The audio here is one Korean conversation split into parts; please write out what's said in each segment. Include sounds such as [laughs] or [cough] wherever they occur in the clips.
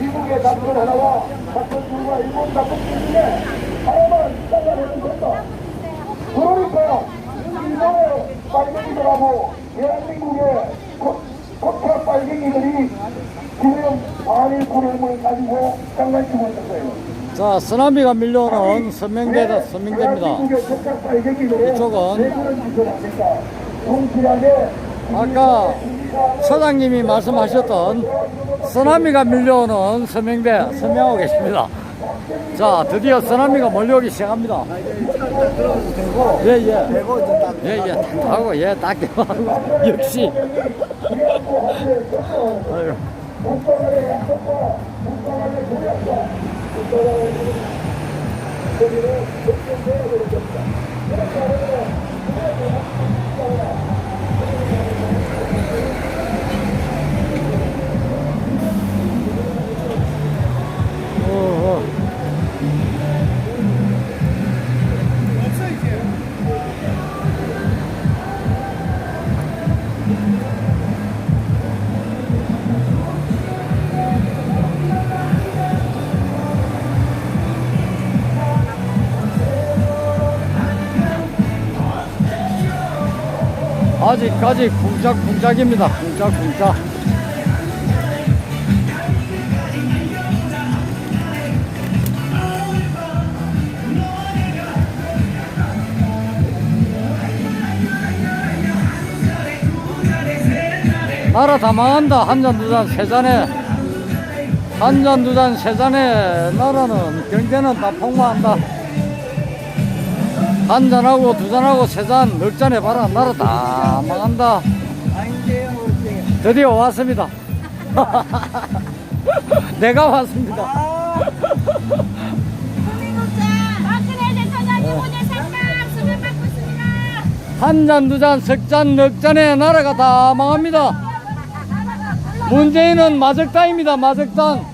미국의 당권 하나와 둘과 일본 당권 중에 하나만 잘라내는 것다. 그러니까 일본의 빨갱이들하고 대한민국의 코타 빨갱이들이 지금 반일 구름을 가지고 장난치고 있는 거예요. 자, 쓰나미가 밀려오는 코타 빨갱이들은 이쪽은 아까 서장님이 말씀하셨던 쓰나미가 밀려오는 서명대 서명하고 계십니다. 자, 드디어 쓰나미가 몰려오기 시작합니다. 예, 예. 예, 예. 딱 하고, 예, 딱 하고. 역시. 아유. 아직까지 쿵짝쿵짝입니다. 쿵짝쿵짝. 나라 다 망한다. 한 잔, 두 잔, 세 잔에. 한 잔, 두 잔, 세 잔에 나라는 경제는 다 폭망한다. 한 잔하고 두 잔하고 세 잔, 넉 잔에 봐라. 나라 다 망한다. 드디어 왔습니다. [laughs] 내가 왔습니다. 한 잔, 두 잔, 석 잔, 넉 잔에 나라가 다 망합니다. 문재인은 마적단입니다. 마적단.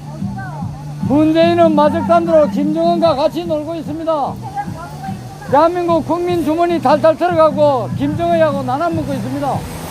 문재인은 마적단으로 김정은과 같이 놀고 있습니다. 대한민국 국민 주머니 탈탈 들어가고 김정은하고 나눠 먹고 있습니다.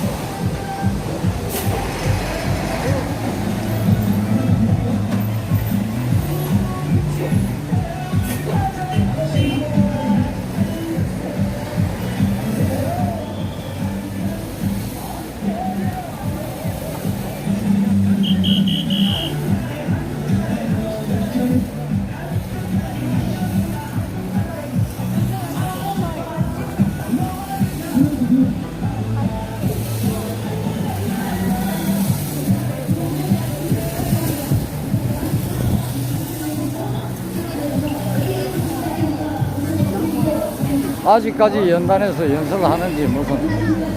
아직까지 연단에서 연설을 하는지 무슨. [laughs]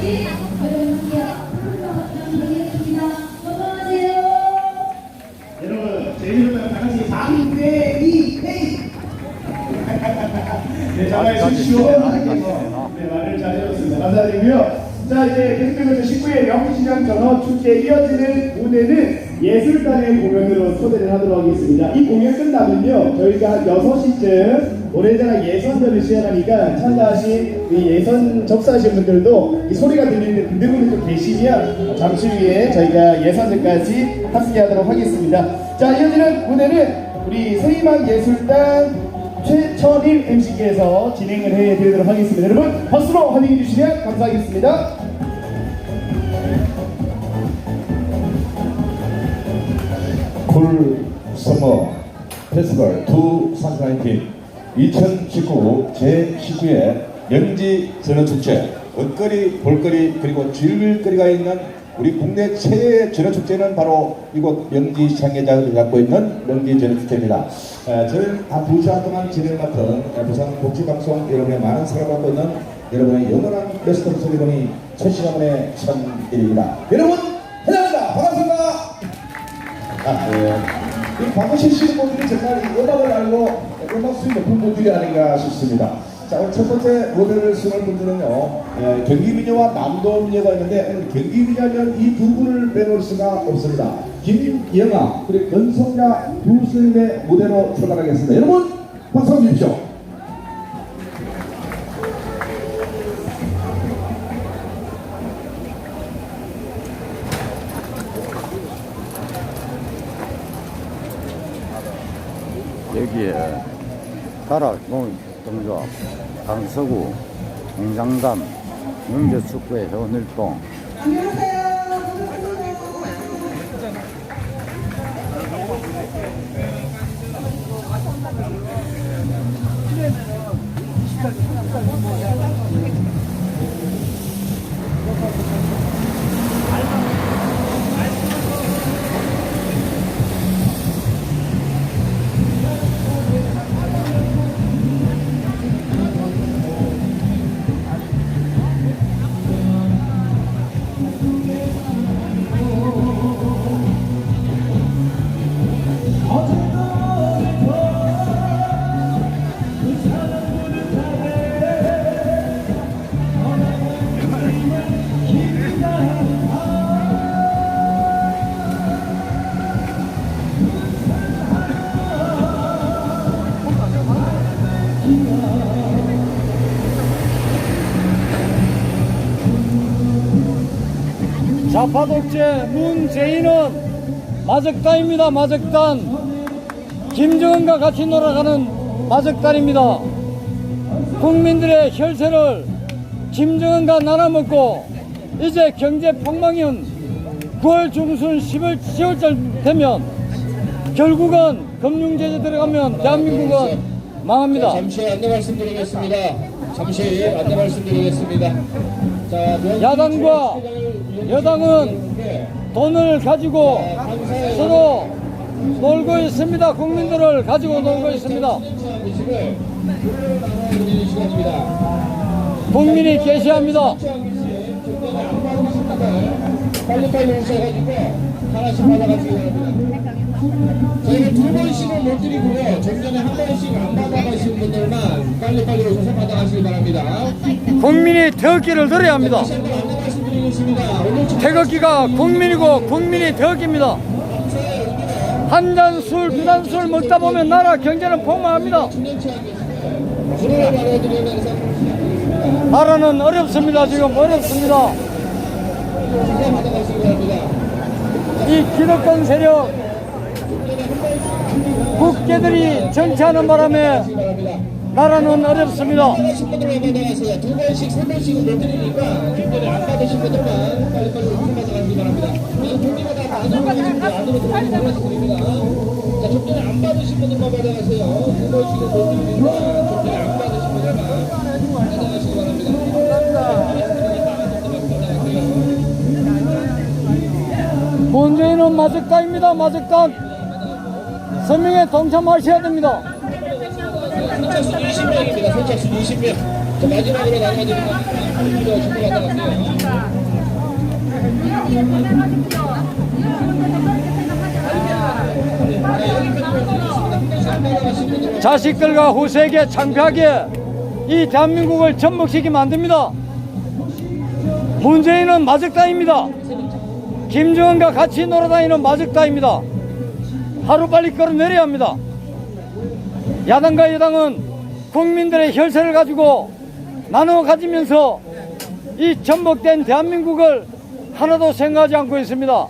네, 뭐, 네, 말을 잘 해줬습니다. 감사드리고요. 자, 이제 계속해서 19회 명시장 전어 축제 이어지는 무대는 예술단의 공연으로 초대를 하도록 하겠습니다. 이 공연 끝나면요, 저희가 한 6시쯤 오래전에 예선전을 시연하니까 참가하신 이 예선 접수하신 분들도 이 소리가 들리는 분들이 좀 계시면 잠시 후에 저희가 예선전까지 함께 하도록 하겠습니다. 자, 이어지는 무대는 우리 세이만 예술단 최천일 MC께서 진행을 해드리도록 하겠습니다. 여러분 박수로 환영해 주시면 감사하겠습니다. 서머 페스티벌 2019 2019 제19회 명지 전어축제 먹거리, 볼거리 그리고 즐길거리가 있는 우리 국내 최대 전어축제는 바로 이곳 명지시장에 자리를 잡고 있는 명지 전어축제입니다. 에, 저는 한 2시간 동안 진행을 맡은 부산 복지방송 여러분의 많은 사랑을 받고 있는 여러분의 영원한 베스트 소리보니 최시간의 천일입니다. 여러분 환영합니다. 반갑습니다. 아, 네. 이 과거 실시는 분들이 정말 이 음악을 알고 음악 수위 높은 분들이 아닌가 싶습니다. 자, 오늘 첫 번째 무대를 수행할 분들은요, 예, 경기미녀와 남도미녀가 있는데, 오늘 경기미녀는 이 두 분을 빼놓을 수가 없습니다. 김영아, 그리고 권성자 두 스님의 무대로 출발하겠습니다. 여러분, 박수 주십시오. 강서구 공장담 영재축구회 회원일동 좌파 독재 문재인은 마적단입니다. 마적단. 김정은과 같이 놀아가는 마적단입니다. 국민들의 혈세를 김정은과 나눠먹고 이제 경제 폭망은 9월 중순 10월 10월쯤 되면 결국은 금융 제재 들어가면 대한민국은 망합니다. 잠시 안내 말씀드리겠습니다. 잠시 안내 말씀드리겠습니다. 야당과 여당은 돈을 가지고 서로 놀고 있습니다. 국민들을 가지고 놀고 있습니다. 국민이 개시합니다. 빨리빨리 오셔가지고 하나씩 받아가시기 바랍니다. 저희는 두 번씩은 못 드리고요. 좀 전에 한 번씩 안 받아가신 분들만 빨리빨리 오셔서 받아가시기 바랍니다. 국민이 태극기를 들어야 합니다. 다시 한번 안내 말씀드리겠습니다. 오늘 좀 태극기가 국민이고 국민이 태극기입니다. 한 잔 술, 두 잔 술 먹다 보면 나라 경제는 폭망합니다. 나라는 어렵습니다. 지금 어렵습니다. 받아가시기 바랍니다. 이 기득권 세력 국계들이 정치하는 바람에. 나라는 어렵습니다. 문재인은 마적단입니다. 마적단. 서명에 동참하셔야 됩니다. 선착순 20명입니다. 선착순 20명. 자, 마지막으로 받아가세요. 자식들과 후세에게 창피하게 이 대한민국을 전복시키면 안 됩니다. 문재인은 마적단입니다. 김정은과 같이 놀아다니는 마적단입니다. 하루빨리 끌어내려야 합니다. 야당과 여당은 국민들의 혈세를 가지고 나눠 가지면서 이 전복된 대한민국을 하나도 생각하지 않고 있습니다.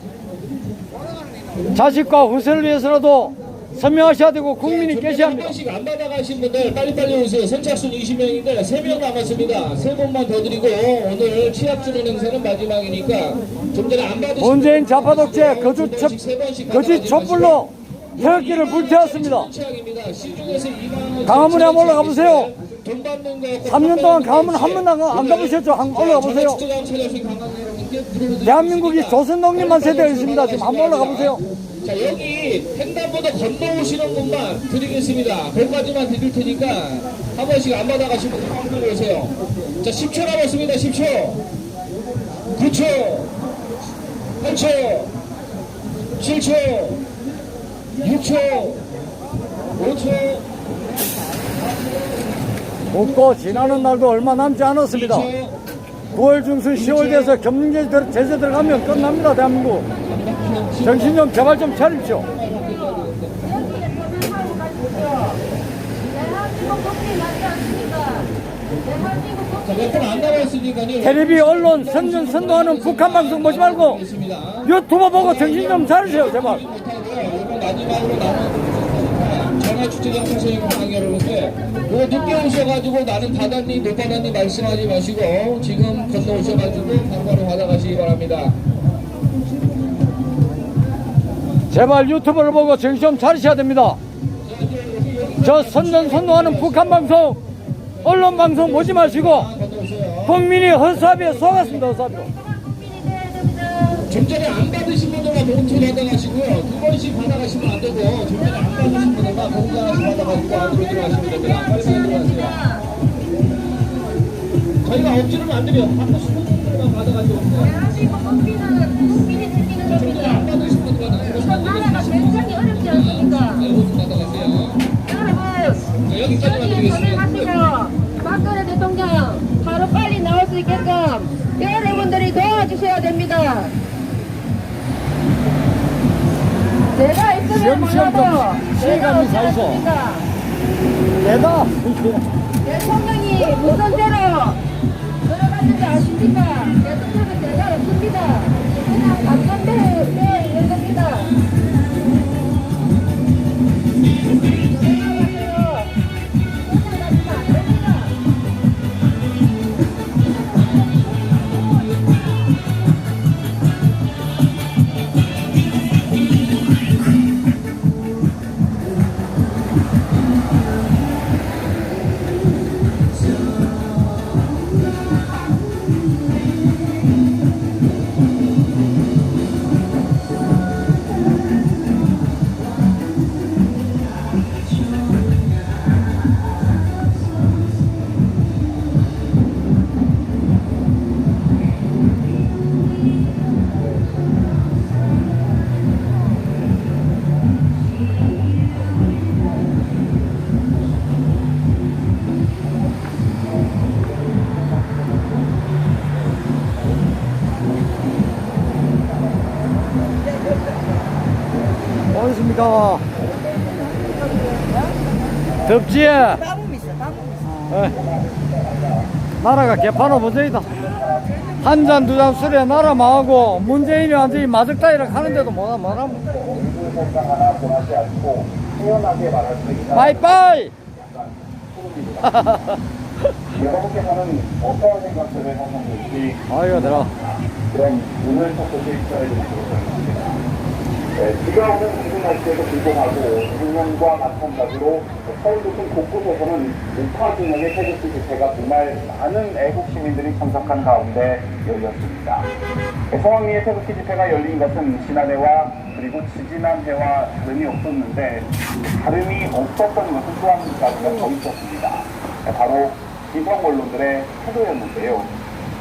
자식과 후세를 위해서라도 서명하셔야 되고 국민이 계셔야 한 합니다. 번씩 안 받아가신 분들 빨리빨리 오세요. 선착순 20명인데 3명 남았습니다. 3번만 더 드리고 오늘 취약 주는 행사는 마지막이니까 좀 전에 안 받으신 문재인 좌파 독재 거주 첩, 세 번씩 거짓 촛불로 태극기를 불태웠습니다. 취약입니다. 시중에서 2만 강화문에 한번 올라가 보세요. 돈 받는 거 3년 동안 강화문 한 번도 안, 가보셨죠? 한번 올라가 보세요. 대한민국이 조선 독립만 세대가 있습니다. 지금 한번 올라가 보세요. 자 여기 횡단보도 건너오시는 분만 드리겠습니다. 100가지만 드릴 테니까 한 번씩 안 받아가시면 한 분이 오세요. 자 10초 남았습니다. 10초 9초 8초 7초 6초, 5초, 웃고 지나는 날도 얼마 남지 않았습니다. 2초, 9월 중순 10월 돼서 경제 들- 제재 들어가면 끝납니다, 대한민국. 정신 좀 제발 좀 차립시오. 텔레비 언론 선전 선동하는 북한 방송 보지 말고. 유튜브 보고 정신 좀 차리세요, 제발. 마지막으로 남은 전화 축제장 선생님 강의 여러분들 이거 늦게 오셔가지고 나는 받았니 못 받았니 말씀하지 마시고 지금 건너 오셔가지고 바로바로 받아가시기 바랍니다. 제발 유튜브를 보고 정신 좀 차리셔야 됩니다. 저 선전 선동하는 북한 방송, 언론 방송 보지 마시고. 국민이 허수아비에 속았습니다, 허수아비로. 좀 전에 안 받으신 분들만 봉투 받아가시고요. 두 번씩 받아가시면 안 되고 좀 전에 안 받으신 분들만 봉투 하나씩 받아가지고 안으로 들어가시면 됩니다. 빨리 빨리 들어가세요. 저희가 억지로는 안 드려요. 받으신 분들만 받아가지고 오세요. 좀 전에 안 받으신 분들만 안으로 굉장히 어렵지 않습니까? 네, 봉투 받아가세요. 네, 여기까지만 드리겠습니다. 박근혜 대통령 바로 빨리 나올 수 있게끔 여러분들이 도와주셔야 됩니다. 제가 있으면 몰라도 사이소. 않습니까? 대다. 대통령이 무슨 죄로 들어갔는지 아십니까? 대통령은 죄가 없습니다. 그냥 박근혜에 있는 겁니다. 덥지? 예. 나라가 개판은 문제이다. 한 잔, 두 잔 술에 나라 망하고 문재인이 완전히 마적다이라 하는데도 뭐라 뭐라. 빠이빠이! 여러분께서는 어떤 생각들을 하셨는지 아이고, 들어. 그럼 오늘 첫 번째 입사에 좀 들어보겠습니다. 네, 비가 오는 이른 날씨에도 불구하고 작년과 마찬가지로 서울 도심 곳곳에서는 우파 진영의 태극기 집회가 정말 많은 애국 시민들이 참석한 가운데 열렸습니다. 네, 성황리의 태극기 집회가 열린 것은 지난해와 그리고 지지난해와 다름이 없었는데 다름이 없었던 것은 또한 가지가 더 있었습니다. 네, 바로 기성 언론들의 태도였는데요.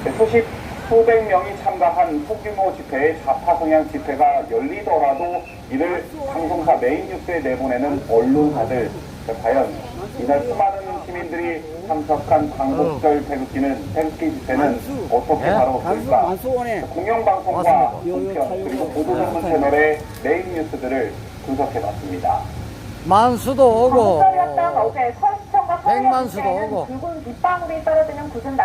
네, 수십 수백 명이 참가한 소규모 집회의 좌파 성향 집회가 열리더라도 이를 방송사 메인 뉴스에 내보내는 언론사들. 자, 과연 이날 수많은 시민들이 참석한 광복절 태극기는 태극기 집회는 어떻게 다뤄올까? 공영방송과 종편 그리고 보도전문 채널의 메인 뉴스들을 분석해봤습니다. 만수도 오고, 강철이었던 어제 서울청과 백만 수도 서울역에는 오고. 붉은 빗방울이 떨어지는 굳은